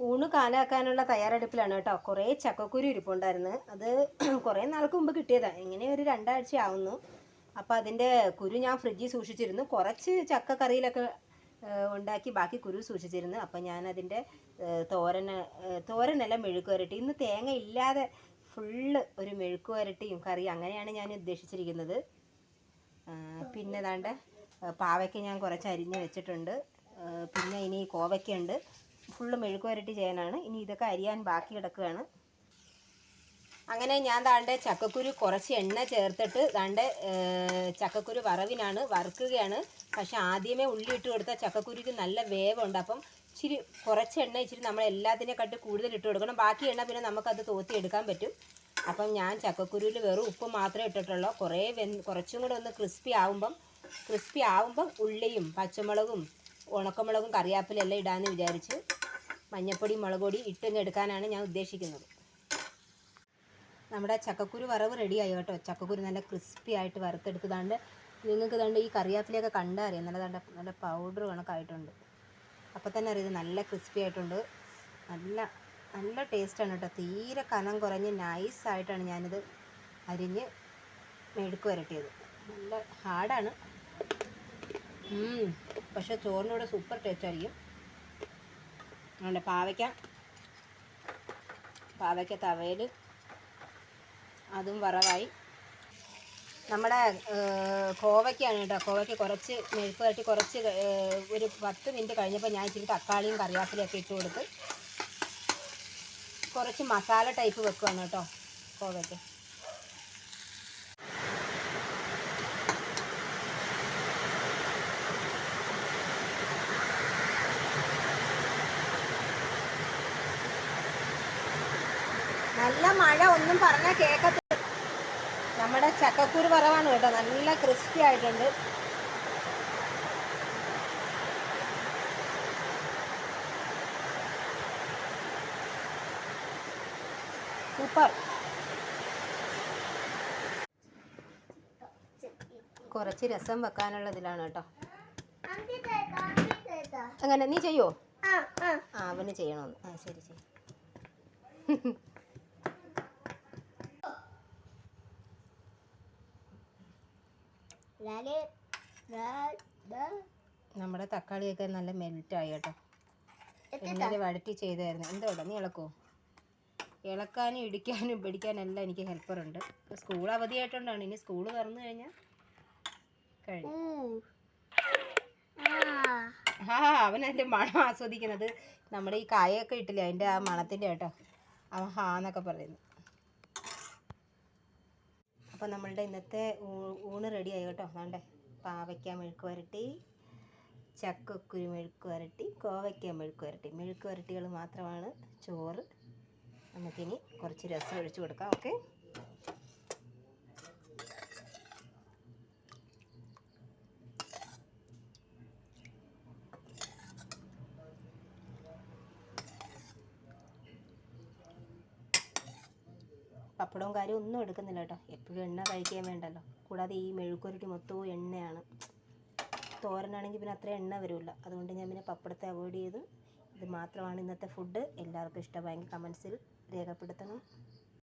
ഊണ് കാലാക്കാനുള്ള തയ്യാറെടുപ്പിലാണ് കേട്ടോ. കുറേ ചക്കക്കുരു ഇരിപ്പുണ്ടായിരുന്നു. അത് കുറേ നാൾക്ക് മുമ്പ് കിട്ടിയതാണ് ഇങ്ങനെ ഒരു രണ്ടാഴ്ച ആവുന്നു. അപ്പോൾ അതിന്റെ കുരു ഞാൻ ഫ്രിഡ്ജിൽ സൂക്ഷിച്ചിരുന്നു. കുറച്ച് ചക്ക കറിയിലൊക്കെ ഉണ്ടാക്കി ബാക്കി കുരു സൂക്ഷിച്ചിരുന്നു. അപ്പോൾ ഞാൻ അതിന്റെ തോരന് തോരനെല്ലാം മെഴുക്ക് വരട്ടി. ഇന്ന് തേങ്ങ ഇല്ലാതെ ഫുള്ള് ഒരു മെഴുക്ക് വരട്ടിയും കറി അങ്ങനെയാണ് ഞാൻ ഉദ്ദേശിച്ചിരിക്കുന്നത്. പിന്നെ ദാണ്ട് പാവയ്ക്ക ഞാൻ കുറച്ച് അരിഞ്ഞ് വെച്ചിട്ടുണ്ട്. പിന്നെ ഇനി കോവയ്ക്കുണ്ട് ഫുള്ള് മെഴുക്ക് വരട്ടി ചെയ്യാനാണ് ഇനി ഇതൊക്കെ അരിയാൻ ബാക്കി കിടക്കുകയാണ്. അങ്ങനെ ഞാൻ താണ്ടെ ചക്കക്കുരു കുറച്ച് എണ്ണ ചേർത്തിട്ട് താണ്ടെ ചക്കക്കുരു വറവിനാണ് വറുക്കുകയാണ്. പക്ഷെ ആദ്യമേ ഉള്ളി ഇട്ട് കൊടുത്ത ചക്കക്കുരുക്ക് നല്ല വേവുണ്ട്. അപ്പം ഇച്ചിരി കുറച്ച് എണ്ണ ഇച്ചിരി നമ്മൾ എല്ലാത്തിനെക്കാട്ട് കൂടുതൽ ഇട്ട് കൊടുക്കണം. ബാക്കി എണ്ണ പിന്നെ നമുക്കത് തോത്തി എടുക്കാൻ പറ്റും. അപ്പം ഞാൻ ചക്കക്കുരുവിൽ വെറും ഉപ്പ് മാത്രമേ ഇട്ടിട്ടുള്ളൂ. കുറേ വെ കുറച്ചും കൂടെ ഒന്ന് ക്രിസ്പി ആവുമ്പം ക്രിസ്പി ആവുമ്പം ഉള്ളിയും പച്ചമുളകും ഉണക്കമുളകും കറിവേപ്പിലയും എല്ലാം ഇടാമെന്ന് വിചാരിച്ച് മഞ്ഞപ്പൊടി മുളക് പൊടി ഇട്ടങ്ങ് എടുക്കാനാണ് ഞാൻ ഉദ്ദേശിക്കുന്നത്. നമ്മുടെ ചക്കക്കുരു വറവ് റെഡിയായി കേട്ടോ. ചക്കക്കുരു നല്ല ക്രിസ്പി ആയിട്ട് വറുത്തെടുത്തതാണ്ട് നിങ്ങൾക്ക് ദാണ്ട് ഈ കറിവേപ്പിലയൊക്കെ കണ്ടാൽ അറിയാം. നല്ല തണ്ട നല്ല പൗഡർ കണക്കായിട്ടുണ്ട്. അപ്പോൾ തന്നെ അറിയാം നല്ല ക്രിസ്പി ആയിട്ടുണ്ട്. നല്ല നല്ല ടേസ്റ്റാണ് കേട്ടോ. തീരെ കനം കുറഞ്ഞ് നൈസായിട്ടാണ് ഞാനിത് അരിഞ്ഞ് മെഴുക്ക് വരട്ടിയത്. നല്ല ഹാർഡാണ് പക്ഷേ ചോറിനോട് സൂപ്പർ ടേസ്റ്റ് ആയിരിക്കും. അതുകൊണ്ട് പാവയ്ക്ക. പാവയ്ക്ക തവയിൽ അതും വറവായി. നമ്മുടെ കോവയ്ക്കാണ് കേട്ടോ. കോവയ്ക്ക് കുറച്ച് മെഴുപ്പ് തട്ടി കുറച്ച് ഒരു പത്ത് മിനിറ്റ് കഴിഞ്ഞപ്പോൾ ഞാൻ ഇച്ചിരി തക്കാളിയും കറിവേപ്പിലയൊക്കെ ഇട്ട് കൊടുത്ത് കുറച്ച് മസാല ടൈപ്പ് വെക്കുകയാണ് കേട്ടോ കോവയ്ക്ക്. നല്ല മഴ ഒന്നും പറഞ്ഞാൽ കേൾക്കത്തില്ല നമ്മുടെ ചക്കക്കുരു വറവാണ് കേട്ടോ നല്ല ക്രിസ്പി ആയിട്ടുണ്ട്. സൂപ്പർ. കുറച്ച് രസം വെക്കാനുള്ളതിലാണ് കേട്ടോ. അങ്ങനെ നീ ചെയ്യോ? ആ അവന് ചെയ്യണമെന്ന്. ആ ശരി ശരി. നമ്മുടെ തക്കാളിയൊക്കെ നല്ല മെൽറ്റായി കേട്ടോ. എണ്ണയിൽ വഴറ്റി ചെയ്തായിരുന്നു. എന്തോടാ നീ ഇളക്കോ? ഇളക്കാനും ഇടിക്കാനും പിടിക്കാനും എല്ലാം എനിക്ക് ഹെൽപ്പറുണ്ട് സ്കൂൾ അവധിയായിട്ടുണ്ടാണ്. ഇനി സ്കൂൾ തുറന്നു കഴിഞ്ഞാൽ കഴിഞ്ഞു ആ അവൻ അതിന്റെ മണം ആസ്വദിക്കുന്നത്. നമ്മുടെ ഈ കായൊക്കെ ഇട്ടില്ലേ? അതിന്റെ ആ മണത്തിന്റെ കേട്ടോ. അവൻ ഹാ എന്നൊക്കെ പറയുന്നു. അപ്പോൾ നമ്മളുടെ ഇന്നത്തെ ഊണ് റെഡിയായി കേട്ടോ. വേണ്ടേ? പാവയ്ക്ക മെഴുക്ക് വരട്ടി ചക്കക്കുരു മെഴുക്ക് വരട്ടി കോവയ്ക്ക മെഴുക്ക് വരട്ടി. മെഴുക്ക് വരട്ടികൾ മാത്രമാണ് ചോറ്. നമുക്കിനി കുറച്ച് രസം ഒഴിച്ചു കൊടുക്കാം. ഓക്കെ പപ്പടവും കാര്യം ഒന്നും എടുക്കുന്നില്ല കേട്ടോ. എപ്പോഴും എണ്ണ കഴിക്കാൻ വേണ്ടല്ലോ. കൂടാതെ ഈ മെഴുക്കുരുട്ടി മൊത്തവും എണ്ണയാണ്. തോരനാണെങ്കിൽ പിന്നെ അത്ര എണ്ണ വരില്ല. അതുകൊണ്ട് ഞാൻ പിന്നെ പപ്പടത്തെ അവോയ്ഡ് ചെയ്തു ഇത് മാത്രമാണ് ഇന്നത്തെ ഫുഡ് എല്ലാവർക്കും ഇഷ്ടമായെങ്കിൽ കമൻസിൽ രേഖപ്പെടുത്തണം.